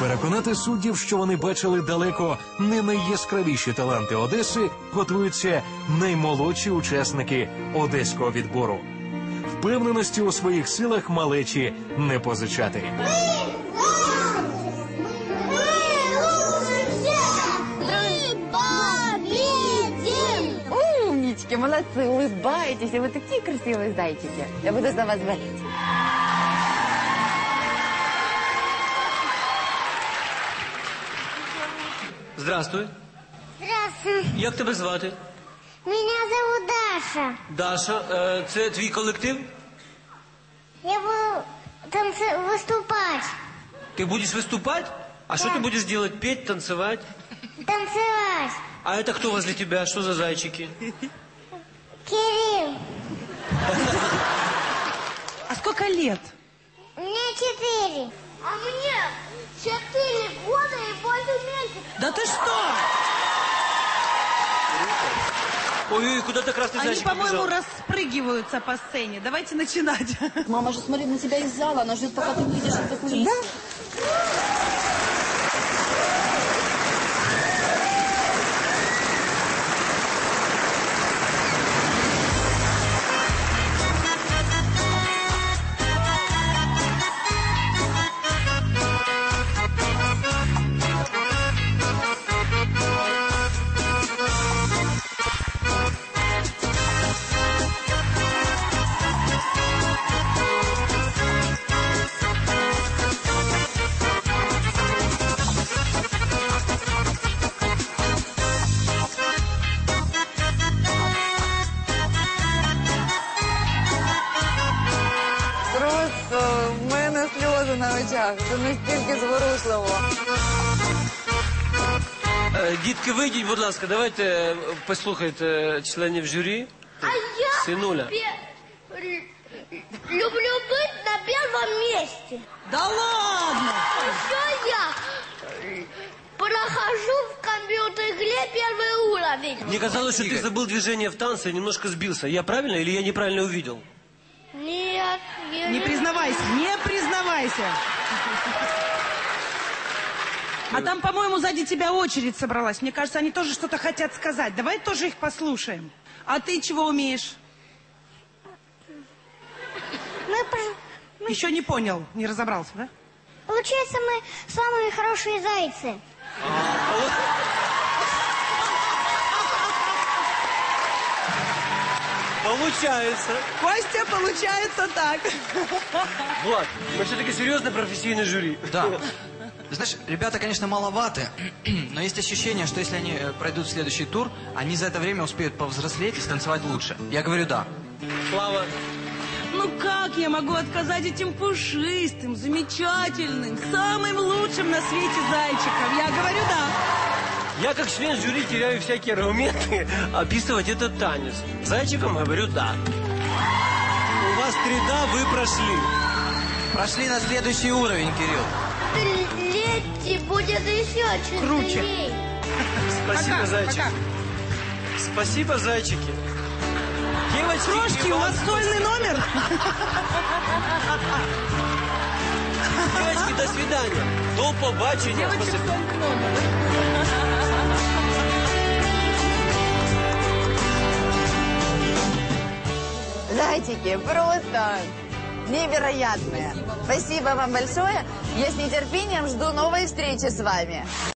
Переконати суддів, що вони бачили далеко не найяскравіші таланти Одеси, готуються наймолодші учасники одеського відбору. Впевненості у своїх силах малечі не позичати. Мы победим! Умнички, молодцы, улыбаетесь, и вы такие красивые зайчики. Я буду за вас болеть. Здравствуй. Здравствуй. Як тебе звати? Меня зовут Даша. Даша, е, це твій колектив? Я буду танцы выступать. Ти будеш виступати? А що ти будеш делать? Петь, танцевать? Танцевать. А это кто возле тебя? Что за зайчики? Кирилл. А сколько лет? Меня четыре. А мне четыре Да ты что? Ой-ой, куда ты красный Они, зайчик по-моему, распрыгиваются по сцене. Давайте начинать. Мама же смотрит на тебя из зала, она ждет, пока ты выйдешь из-за кулис. на очах. Це настільки зворушливо. Е, Дітки, вийдіть, будь ласка, давайте е, послухайте членів журі. А я Сынуля. пе- люблю быть на первом месте. Да ладно! Еще я прохожу в компьютер-игре первый уровень. Мне казалось, что ты забыл движение в танце и немножко сбился. Я правильно или я неправильно увидел? Нет, я Не признавайся, не признавайся. А там, по-моему, сзади тебя очередь собралась. Мне кажется, они тоже что-то хотят сказать. Давай тоже их послушаем. А ты чего умеешь? Мы, Еще не понял, не разобрался, да? Получается, мы самые хорошие зайцы. Получается. Костя, получается так. Влад, мы все-таки серьезно профессийный жюри. Да. Знаешь, ребята, конечно, маловаты, но есть ощущение, что если они э, пройдут следующий тур, они за это время успеют повзрослеть и станцевать лучше. Я говорю да. Слава, Ну как я могу отказать этим пушистым, замечательным, самым лучшим на свете зайчикам? Я говорю да. я как член жюри теряю всякие аргументы описывать этот танец. Зайчикам говорю да. У вас три да, вы прошли. Прошли на следующий уровень, Кирилл. Летти будет еще Круче. чуднее. Спасибо, Пока, зайчики. пока. Спасибо, зайчики. Девочки, Крошки, у вас сольный номер? Девочки, до свидания. До побачення. Девочек, Спасибо. сольный. Зайчики, просто невероятные. Спасибо вам большое. Я с нетерпением жду новой встречи с вами.